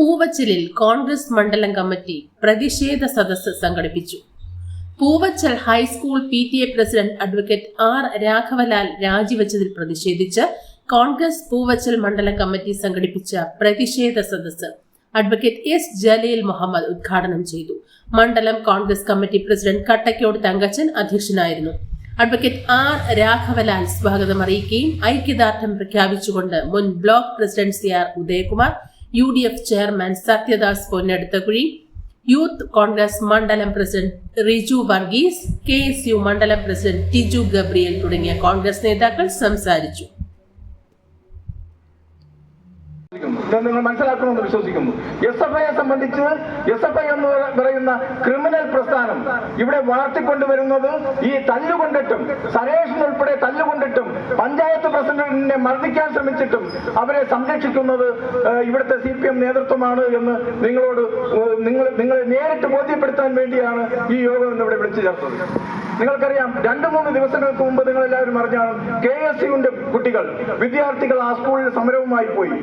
പൂവച്ചലിൽ കോൺഗ്രസ് മണ്ഡലം കമ്മിറ്റി പ്രതിഷേധ സദസ്സ് സംഘടിപ്പിച്ചു. Poovachal high school P T A president advocate R രാഘവലാൽ രാജിവെച്ചതിൽ പ്രതിഷേധിച്ച് കോൺഗ്രസ് പൂവച്ചൽ മണ്ഡലം കമ്മിറ്റി സംഘടിപ്പിച്ച പ്രതിഷേധ സദസ്സ് അഡ്വക്കേറ്റ് എസ് ജലീൽ മുഹമ്മദ് ഉദ്ഘാടനം ചെയ്തു. മണ്ഡലം കോൺഗ്രസ് കമ്മിറ്റി പ്രസിഡന്റ് കട്ടക്കോട് തങ്കച്ചൻ അധ്യക്ഷനായിരുന്നു. അഡ്വക്കേറ്റ് ആർ രാഘവലാൽ സ്വാഗതം അറിയിക്കുകയും ഐക്യദാർഢ്യം പ്രഖ്യാപിച്ചുകൊണ്ട് മുൻ block president C R Udayakumar U D F chairman Sathyadas Ponneduthakuzhi youth Congress മണ്ഡലം president Riju Varghese K S U മണ്ഡലം പ്രസിഡന്റ് ടിജു ഗബ്രിയൽ തുടങ്ങിയ കോൺഗ്രസ് നേതാക്കൾ സംസാരിച്ചു. നിങ്ങൾ മനസ്സിലാക്കണമെന്ന് വിശ്വസിക്കുന്നു? എസ് എഫ് ഐയെ സംബന്ധിച്ച് എസ് എഫ് ഐ എന്ന് പറയുന്ന ക്രിമിനൽ പ്രസ്ഥാനം ഇവിടെ വളർത്തിക്കൊണ്ടുവരുന്നത് ഈ തല്ലുകൊണ്ടിട്ടും സരേഷൻ ഉൾപ്പെടെ തല്ലുകൊണ്ടിട്ടും പഞ്ചായത്ത് പ്രസിഡന്റിനെ മർദ്ദിക്കാൻ ശ്രമിച്ചിട്ടും അവരെ സംരക്ഷിക്കുന്നത് ഇവിടുത്തെ സി പി എം നേതൃത്വമാണ് എന്ന് നിങ്ങളോട് നിങ്ങൾ നിങ്ങളെ നേരിട്ട് ബോധ്യപ്പെടുത്താൻ വേണ്ടിയാണ് ഈ യോഗം ഇന്ന് ഇവിടെ വിളിച്ചു ചേർത്തത്. നിങ്ങൾക്കറിയാം രണ്ടു മൂന്ന് ദിവസങ്ങൾക്ക് മുമ്പ് നിങ്ങൾ എല്ലാവരും അറിഞ്ഞാണ് കെ എസ് യുവിന്റെ കുട്ടികൾ വിദ്യാർത്ഥികൾ ആ സ്കൂളിൽ സമരവുമായി പോയി.